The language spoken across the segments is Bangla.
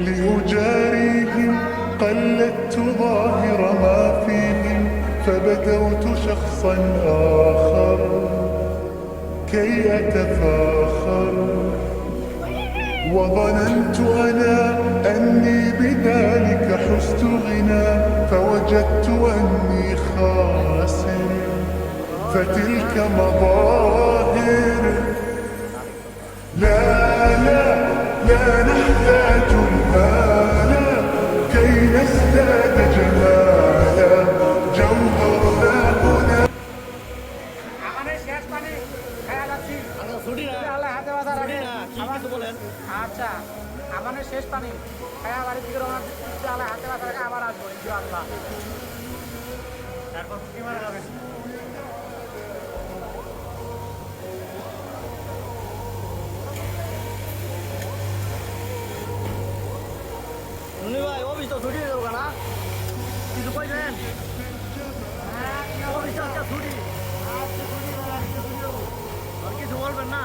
لأجاريهم قلدت ظاهر ما فيهم فبدوت شخصا آخر كي أتفاخر. وظننت أنا أني بذلك حزت غنى فوجدت أني خاسر. فتلك مظاهر. لا لا لا نحتاج المال كي نزداد جمالا جوهرنا هنا আমাদের শেষ পানি খায়া যাচ্ছি ছুটি না আল্লাহ হাতে বাঁধা ছুটি রাখে না কি আমার কিছু বলেন আচ্ছা আমাদের শেষ পানি খায়া বাড়ির দিকে রওনা দিচ্ছি আল্লাহ হাতে বাঁধা রাখে আবার আসবো ইনশাআল্লাহ তারপর কি মারা যাবে কিছু কইলেন অফিস তো ছুটি আর কিছু বলবেন না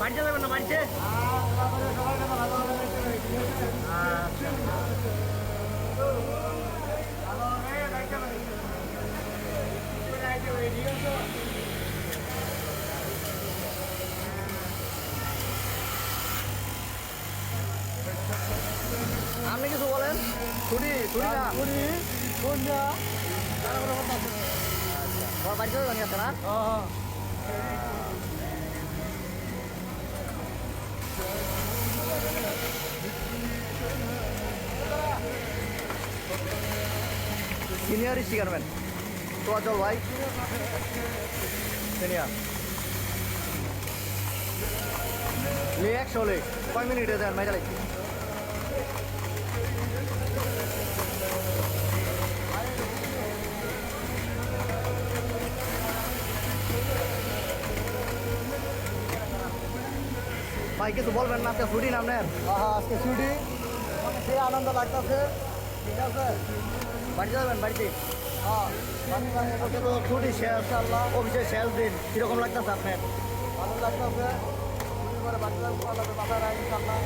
বাড়িতে যাবেন না বাড়িতে আপনি কিছু বলেন ছুটি ছুটি না। ছুটি কোনটা তোমার বাড়িতে যাবেন আছে না? সিনিয়র শিখারবেন তো চল ভাই। সিনিয়র লে একশো লে কয় মিনিটে দেন মাইটা লাগছে। ভাই কিছু বলবেন না আজকে ছুটি নাম নেন আজকে ছুটি। সে আনন্দ লাগতেছে? ঠিক আছে। বাড়িতে যাবেন বাড়িতে? হ্যাঁ তো ছুটি শেষ আল্লাহ অফিসের শেষ দিন। কীরকম লাগতেছে আপনার? ভালো লাগতেছে। ছুটি করে বাড়িতে যাব আল্লাহ মাথা রাখি ইনশাল্লাহ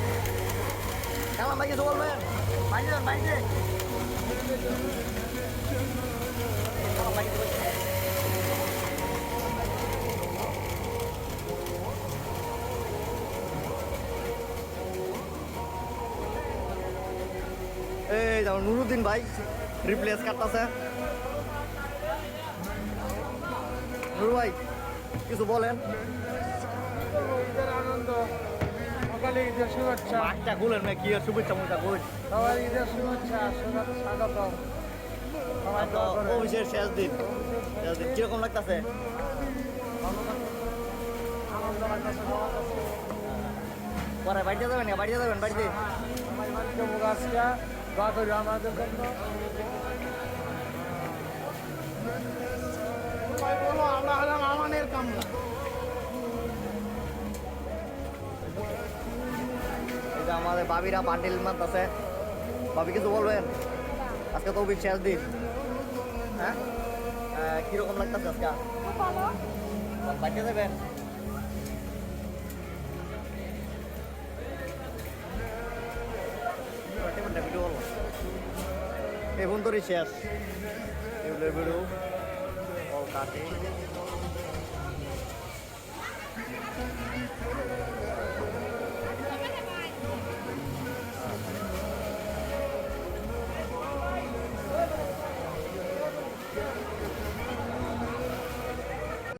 কেমন ভাই কিছু বলবেন? বাড়িতে যান বাড়িতে। এই যেমন নুরুদ্দিন ভাই রিপ্লেস কাটতেছে। নুরু ভাই কিছু বলেন। আনন্দ সকালে ঈদের শুভেচ্ছা মাঠটা খুলেন ভাই কি আর শুভেচ্ছা মুখটা কই সবাই ঈদের শুভেচ্ছা স্বাগত অফিসের শেষ দিন শেষ দিন। কীরকম লাগতেছে। পরে বাড়িতে যাবেন না? বাড়িতে যাবেন বাড়িতে? দোয়া করি আমাদের জন্য আমরা হলাম আমানের কামনা এটা আমাদের বাবিরা বান্ডিল মানতেছে ভাবি কিছু বলবেন? আজকে তো শেষ দিন। হ্যাঁ? কীরকম লাগতেছে আজকে? বাড়িতে যাবেন ভিডিও বলো এখন তোরই শেষ এগুলোর ভিডিও ও কাটে